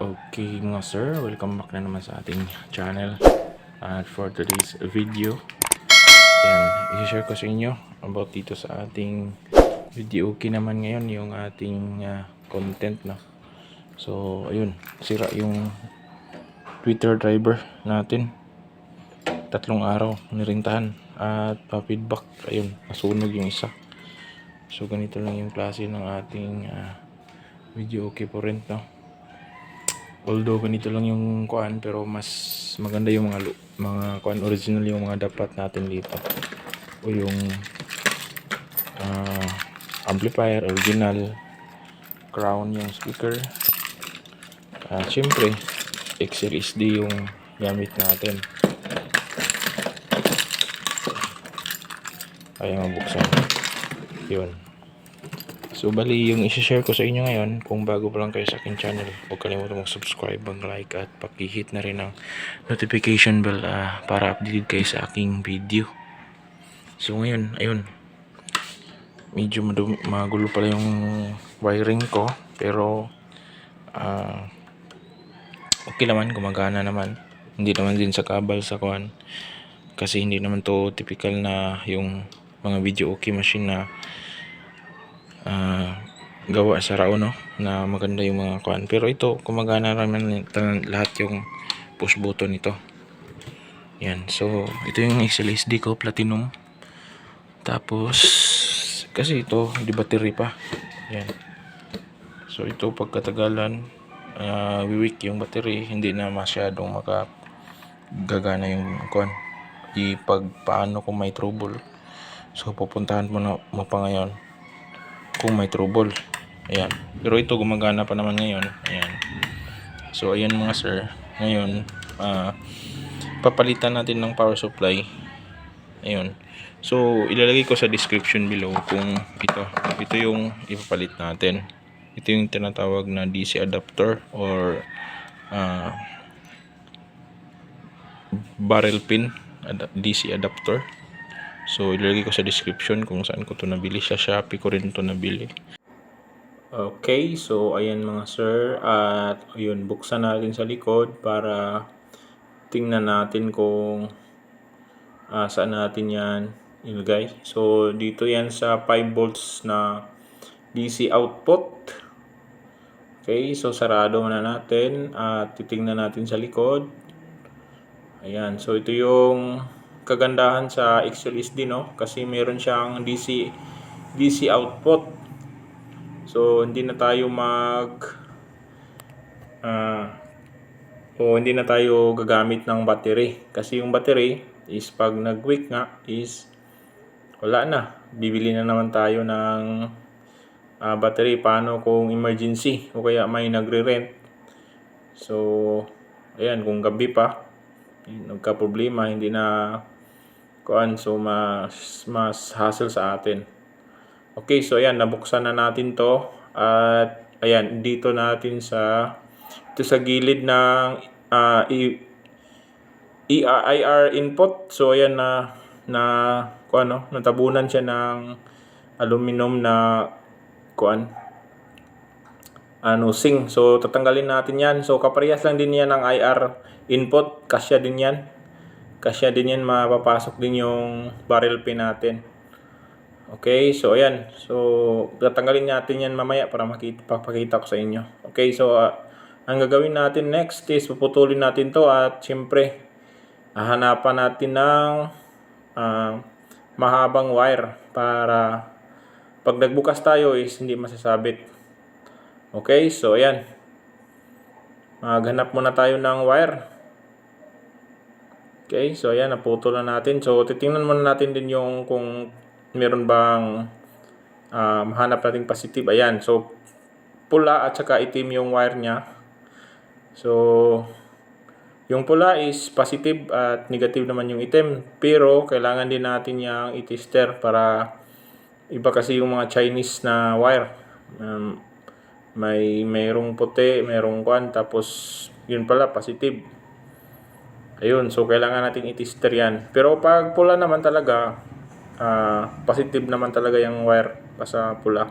Okay mga sir, welcome back na naman sa ating channel. At for today's video Yan, i-share ko sa inyo about dito sa ating video. Okay naman ngayon yung ating ah, content no? So ayun, sira yung Twitter driver natin. Tatlong araw, nirintahan. At pa-feedback, ayun, nasunog yung isa. So ganito lang yung klase ng ating ah, video. Okay po rin no although ganito lang yung kuan pero mas maganda yung mga mga kuan original yung mga dapat natin dito. O yung ah, amplifier original crown yung speaker. At syempre XLSD yung gamit natin. Kaya mabuksan. Yun So, bali yung isi-share ko sa inyo ngayon, kung bago pa lang kayo sa akin channel, huwag kalimutan mag-subscribe, mag-like, at paki-hit na rin ang notification bell ah, para updated kayo sa aking video. So, ngayon, ayun, medyo magulo pala yung wiring ko, pero ah, okay naman, gumagana naman. Hindi naman din sa kabal sa kuan kasi hindi naman to typical na yung mga video okay machine na ah, gawa sa Rao no na maganda yung mga kuan pero ito gumagana naman lahat yung push button nito. Yan so ito yung XLSD ko platinum. Tapos kasi ito di battery pa. Yan. So ito pagkatagalan uh, wiwik yung battery hindi na masyadong maka gagana yung kuan di pag paano kung may trouble. So pupuntahan mo na mo pa ngayon kung may trouble. Ayan. Pero ito gumagana pa naman ngayon. Ayan. So ayan mga sir. Ngayon, ah papalitan natin ng power supply. Ayun. So ilalagay ko sa description below kung ito. Ito yung ipapalit natin. Ito yung tinatawag na DC adapter or ah barrel pin ad- DC adapter. So, ilalagay ko sa description kung saan ko to nabili. Sa Shopee ko rin to nabili. Okay, so ayan mga sir. At ayun, buksan natin sa likod para tingnan natin kung ah, saan natin yan ilagay. So, dito yan sa 5 volts na DC output. Okay, so sarado na natin at titingnan natin sa likod. Ayan, so ito yung kagandahan sa XLSD no kasi meron siyang DC DC output. So hindi na tayo mag ah o hindi na tayo gagamit ng battery kasi yung battery is pag nag-weak nga is wala na. Bibili na naman tayo ng ah, battery paano kung emergency o kaya may nagre-rent. So ayan kung gabi pa nagka-problema hindi na kuan so mas mas hassle sa atin. Okay, so ayan nabuksan na natin 'to at ayan dito natin sa ito sa gilid ng ah, i, EIR input. So ayan na na kuan no, natabunan siya ng aluminum na kuan ano sing. So tatanggalin natin 'yan. So kaparehas lang din 'yan ng IR input, kasya din 'yan. Kasya din 'yan mapapasok din yung barrel pin natin. Okay, so ayan. So tatanggalin natin 'yan mamaya para makita papakita ko sa inyo. Okay, so ah, ang gagawin natin next is puputulin natin 'to at siyempre hahanapan natin ng ah, mahabang wire para pag nagbukas tayo is hindi masasabit. Okay, so ayan. Maghanap muna tayo ng wire. Okay, so ayan, naputol na natin. So titingnan muna natin din yung kung meron bang um, hanap nating positive. Ayan, so pula at saka itim yung wire niya. So yung pula is positive at negative naman yung itim. Pero kailangan din natin yung i-tester para iba kasi yung mga Chinese na wire. Um, may mayroong puti, mayroong kwan, tapos yun pala positive. Ayun, so kailangan nating i-tester yan. Pero pag pula naman talaga, ah, positive naman talaga yung wire pa sa pula.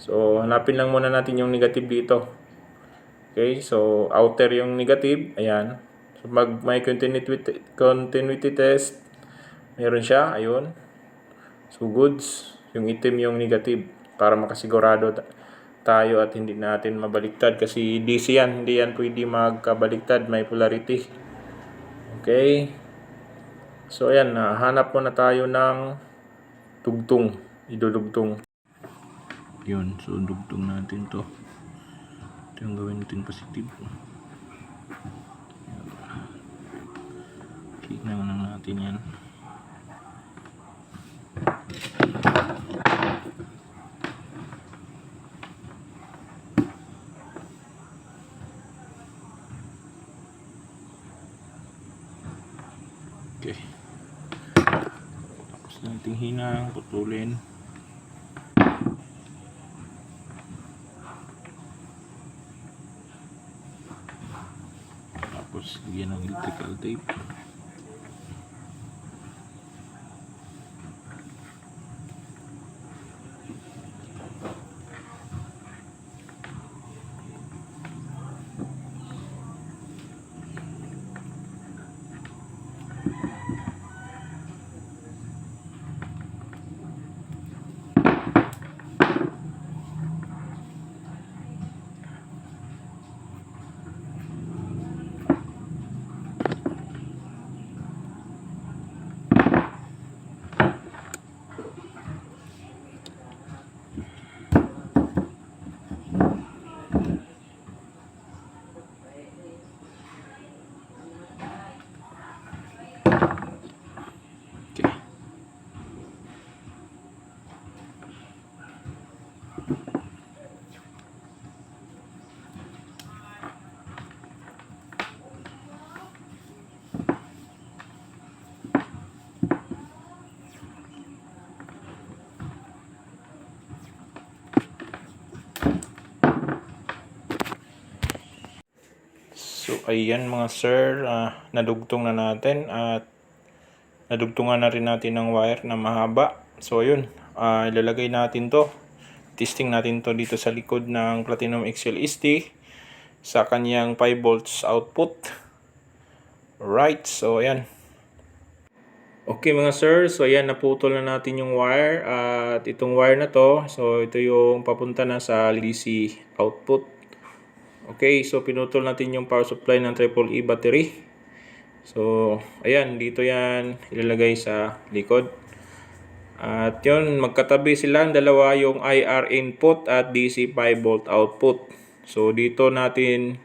So hanapin lang muna natin yung negative dito. Okay, so outer yung negative, ayan. So mag may continuity, continuity test, meron siya, ayun. So goods, yung itim yung negative para makasigurado ta- tayo at hindi natin mabaliktad kasi DC yan, hindi yan pwede magkabaliktad, may polarity. Okay. So ayan, hanap muna tayo ng tugtong, idudugtong. Yun, so dugtong natin to. Ito yung gawin natin positive. Tignan na natin yan. Okay. Tapos nating hinang, putulin. Tapos lagyan ng electrical tape. Okay. So ayan mga sir, ah, nadugtong na natin at nadugtungan na rin natin ng wire na mahaba. So ayun, ah, ilalagay natin to. Testing natin to dito sa likod ng Platinum XLST sa kanyang 5 volts output. Right, so ayan. Okay mga sir, so ayan naputol na natin yung wire at itong wire na to, so ito yung papunta na sa DC output. Okay, so pinutol natin yung power supply ng triple E battery. So, ayan, dito yan ilalagay sa likod. At yun, magkatabi silang dalawa yung IR input at DC 5 volt output. So, dito natin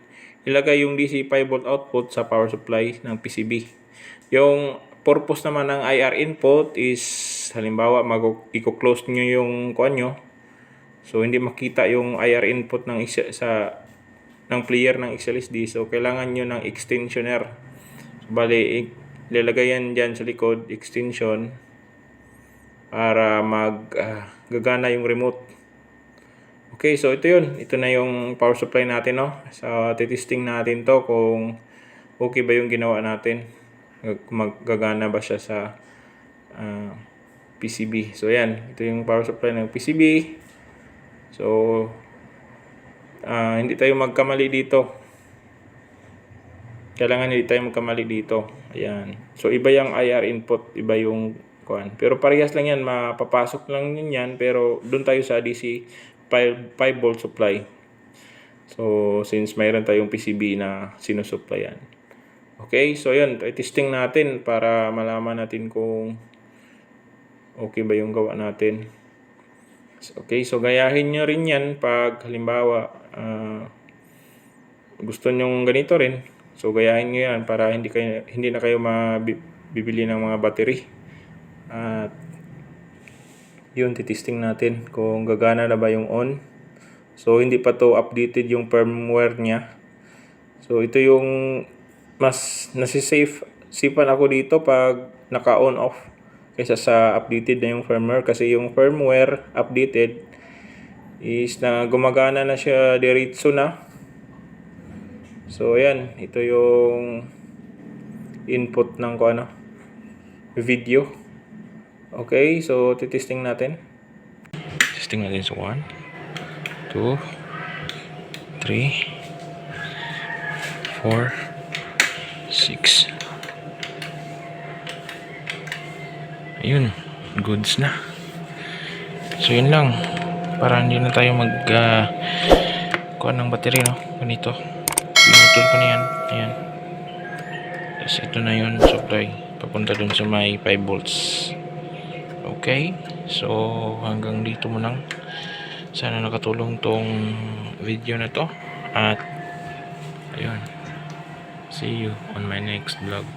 ilagay yung DC 5 volt output sa power supply ng PCB. Yung purpose naman ng IR input is halimbawa mag i-close nyo yung kuan nyo. So, hindi makita yung IR input ng isa, sa ng player ng XLSD. So, kailangan nyo ng extensioner. So, bali, ilalagay yan dyan sa likod, extension, para mag ah, gagana yung remote. Okay, so ito yun. Ito na yung power supply natin, no? So, titesting natin to kung okay ba yung ginawa natin. Mag- Maggagana ba siya sa ah, PCB. So, yan. Ito yung power supply ng PCB. So, ah, hindi tayo magkamali dito. Kailangan hindi tayo magkamali dito. Ayan. So, iba yung IR input, iba yung kuan. Pero parehas lang yan, mapapasok lang yun yan. Pero doon tayo sa DC 5, 5 volt supply. So, since mayroon tayong PCB na sinusupplyan. Okay, so yun, testing natin para malaman natin kung okay ba yung gawa natin. Okay, so gayahin nyo rin yan pag halimbawa ah, gusto nyong ganito rin. So gayahin nyo yan para hindi kayo hindi na kayo mabibili ng mga battery. At yun, titesting natin kung gagana na ba yung on. So hindi pa to updated yung firmware niya. So ito yung mas nasi-safe sipan ako dito pag naka-on off kaysa sa updated na yung firmware kasi yung firmware updated is na gumagana na siya diretso na. So ayan, ito yung input ng ko ano video. Okay, so titesting natin. Testing natin sa 1 2 3 4, 6. Ayun, goods na. So yun lang. Para hindi na tayo mag uh, kuha ng battery no. Ganito. Pinutol ko na yan. Ayan. Tapos ito na yun supply. Papunta dun sa may 5 volts. Okay. So hanggang dito mo lang. Sana nakatulong tong video na to. At ayun. See you on my next vlog.